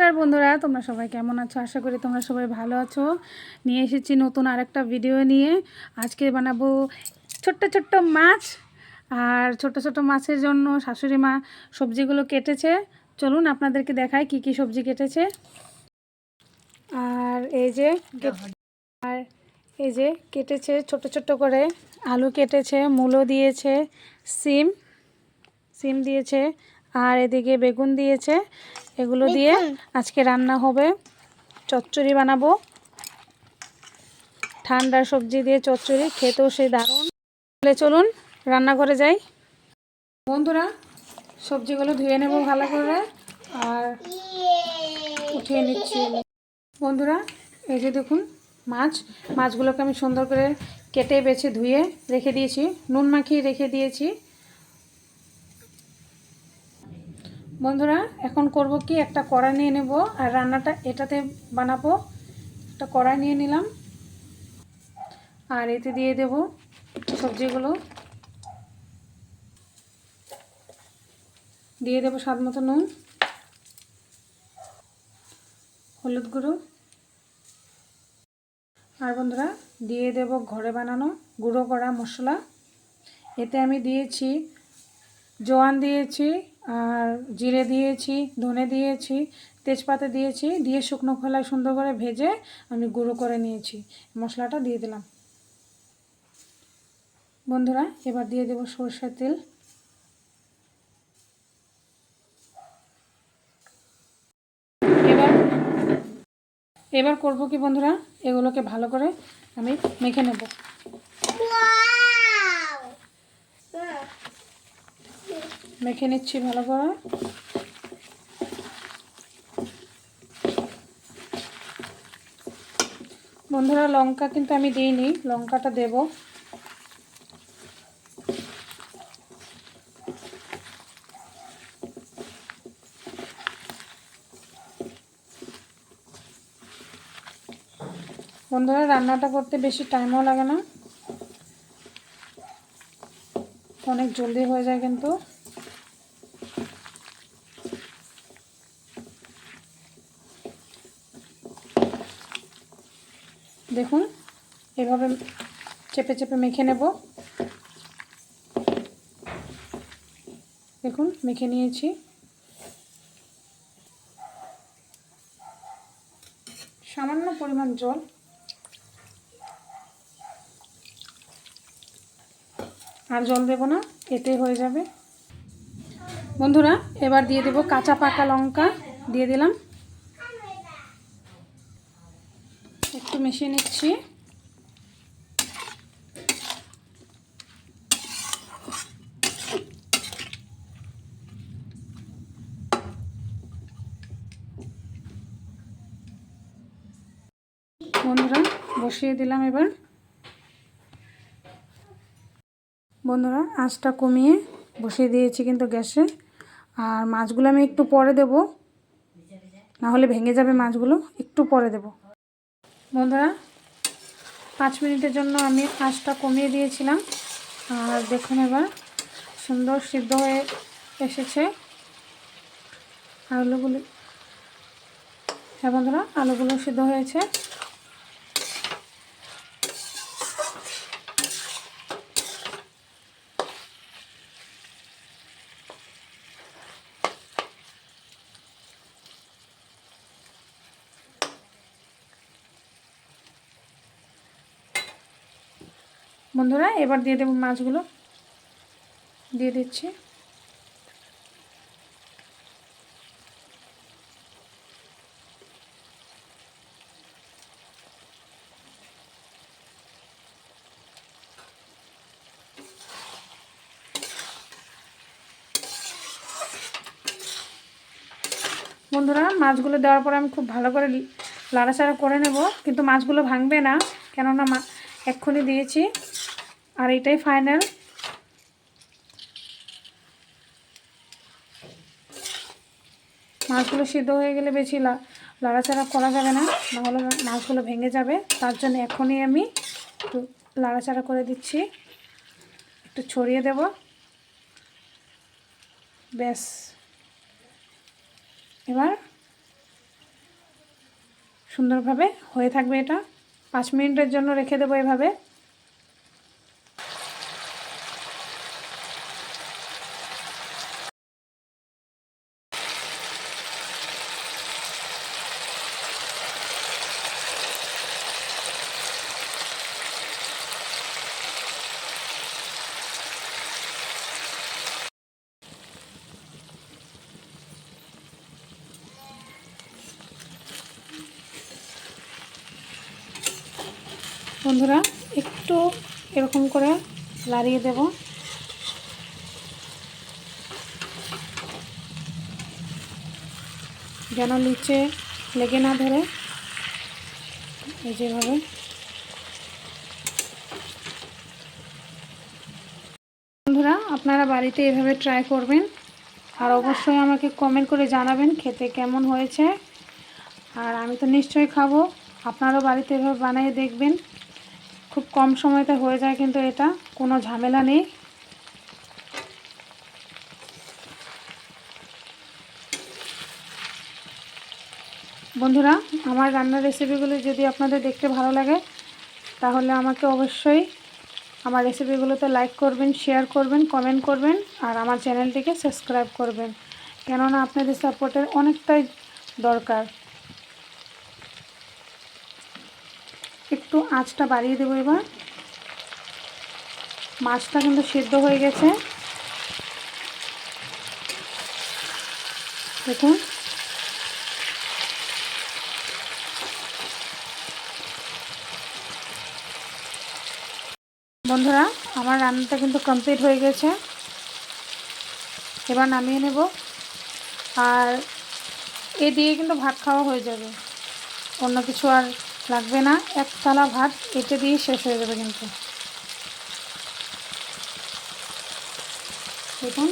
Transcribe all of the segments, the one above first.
নমস্কার বন্ধুরা, তোমরা সবাই কেমন আছো? আশা করি তোমরা সবাই ভালো আছো। নিয়ে এসেছি নতুন আরেকটা ভিডিও নিয়ে। আজকে বানাবো ছোট্ট ছোট্ট মাছ। আর ছোট ছোট মাছের জন্য শাশুড়ি মা সবজিগুলো কেটেছে। চলুন আপনাদেরকে দেখাই কি কি সবজি কেটেছে। আর এই যে আর এই যে কেটেছে ছোট ছোট করে আলু কেটেছে, মূলো দিয়েছে, সিম। সিম দিয়েছে। আর এদিকে বেগুন দিয়েছে এগুলো দিয়ে আজকে রান্না হবে। চচ্চড়ি বানাবো। ঠান্ডা সবজি দিয়ে চচ্চড়ি খেতেও সেই দারুণ। তাহলে চলুন রান্নাঘরে যাই। বন্ধুরা সবজিগুলো ধুয়ে নেব ভালো করে আর উঠিয়ে নিচ্ছি। বন্ধুরা এই যে দেখুন মাছ মাছগুলোকে আমি সুন্দর করে কেটে বেছে ধুয়ে রেখে দিয়েছি। নুন মাখিয়ে রেখে দিয়েছি। বন্ধুরা, এখন করব কি? একটা কড়া নিয়ে নেব আর রান্নাটা এটাতে বানাবো। একটা কড়া নিয়ে নিলাম। আর এতে দিয়ে দেব সবজিগুলো। দিয়ে দেবো স্বাদ মতো নুন, হলুদ গুঁড়ো। আর বন্ধুরা, দিয়ে দেব ঘরে বানানো গুঁড়ো করা মশলা। এতে আমি দিয়েছি, জোয়ান দিয়েছি আর জিরে দিয়েছি, ধনে দিয়েছি, তেজপাতা দিয়েছি, দিয়ে শুকনো খোলায় সুন্দর করে ভেজে আমি গুঁড়ো করে নিয়েছি। মশলাটা দিয়ে দিলাম। বন্ধুরা, এবার দিয়ে দেব সরষের তেল। এবার এবার করব কি বন্ধুরা? এগুলোকে ভালো করে আমি মেখে নেব। মেখে নিচ্ছি ভালো করে। বন্ধুরা, লঙ্কা কিন্তু আমি দিইনি, লঙ্কাটা দেব। বন্ধুরা, রান্নাটা করতে বেশি টাইমও লাগে না। অনেক জলদি হয়ে যায় কিন্তু। দেখুন, এভাবে চেপে চেপে মেখে নেব। দেখুন, মেখে নিয়েছি। সামান্য পরিমাণ জল। আর জল দেব না, এতে হয়ে যাবে। বন্ধুরা, এবার দিয়ে দেব কাঁচা পাকা লঙ্কা, দিয়ে দিলাম একটু মিশিয়ে নিচ্ছি। বন্ধুরা, বসিয়ে দিলাম এবার। বন্ধুরা, আঁচটা কমিয়ে বসিয়ে দিয়েছি কিন্তু গ্যাসে। আর মাছগুলো আমি একটু পরে দেব। না হলে ভেঙে যাবে মাছগুলো, একটু পরে দেব। বন্ধুরা, পাঁচ মিনিটের জন্য আমি আঁচটা কমিয়ে দিয়েছিলাম। আর দেখুন এবার, সুন্দর সিদ্ধ হয়ে এসেছে আলুগুলি। হ্যাঁ বন্ধুরা, আলুগুলো সিদ্ধ হয়েছে। বন্ধুরা, এবার দিয়ে দেবো মাছগুলো। দিয়ে দিচ্ছি। বন্ধুরা, মাছগুলো দেওয়ার পরে আমি খুব ভালো করে লাড়াচাড়া করে নেব, কিন্তু মাছগুলো ভাঙবে না, কেননা মা এক্ষুনি দিয়েছি। আর এটাই ফাইনাল মাছগুলো সিদ্ধ হয়ে গেলে বেশি লাড়াচাড়া করা যাবে না, নাহলে মাছগুলো ভেঙে যাবে। তার জন্য এখনই আমি একটু লাড়াচাড়া করে দিচ্ছি। একটু ছড়িয়ে দেব। ব্যাস। এবার সুন্দরভাবে হয়ে থাকবে এটা। পাঁচ মিনিটের জন্য রেখে দেবো এভাবে। বন্ধুরা, একটু এরকম করে লাড়িয়ে দেব। যেন নিচে লেগে না ধরে, এই যেভাবে বন্ধুরা, আপনারা বাড়িতে এভাবে ট্রাই করবেন, আর অবশ্যই আমাকে কমেন্ট করে জানাবেন খেতে কেমন হয়েছে। আর আমি তো নিশ্চয়ই খাব, আপনারাও বাড়িতে এভাবে বানিয়ে দেখবেন। খুব কম সময়তে হয়ে যায় কিন্তু এটা, কোনো ঝামেলা নেই। বন্ধুরা, আমার রান্নার রেসিপিগুলি যদি আপনাদের দেখতে ভালো লাগে, তাহলে আমাকে অবশ্যই আমার রেসিপিগুলোতে লাইক করবেন শেয়ার করবেন কমেন্ট করবেন, আর আমার চ্যানেলটিকে সাবস্ক্রাইব করবেন। কেননা আপনাদের সাপোর্টের অনেকটাই দরকার। একটু আঁচটা বাড়িয়ে দেবো এবার। মাছটা কিন্তু সেদ্ধ হয়ে গেছে। দেখুন। বন্ধুরা, আমার রান্নাটা কিন্তু কমপ্লিট হয়ে গেছে। এবার নামিয়ে নেব। আর এ দিয়ে কিন্তু ভাত খাওয়া হয়ে যাবে। অন্য কিছু আর লাগবে না, এক থালা ভাত এতে দিয়ে শেষ হয়ে যাবে কিন্তু। দেখুন।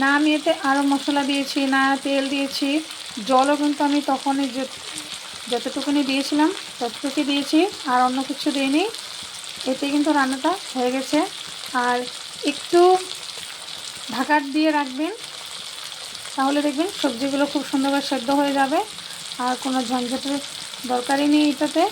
না, আমি এতে আরও মশলা দিয়েছি, না, তেল দিয়েছি, জলও কিন্তু আমি তখনই যতটুকুনি দিয়েছিলাম ততটুকুই দিয়েছি, আর অন্য কিছু দিইনি। এতে কিন্তু রান্নাটা হয়ে গেছে। আর একটু ঢাকা দিয়ে রাখবেন, তাহলে দেখবেন সবজিগুলো খুব সুন্দরভাবে সেদ্ধ হয়ে যাবে, আর কোনো ঝঞ্ঝাটের দরকারই নেই এটাতে।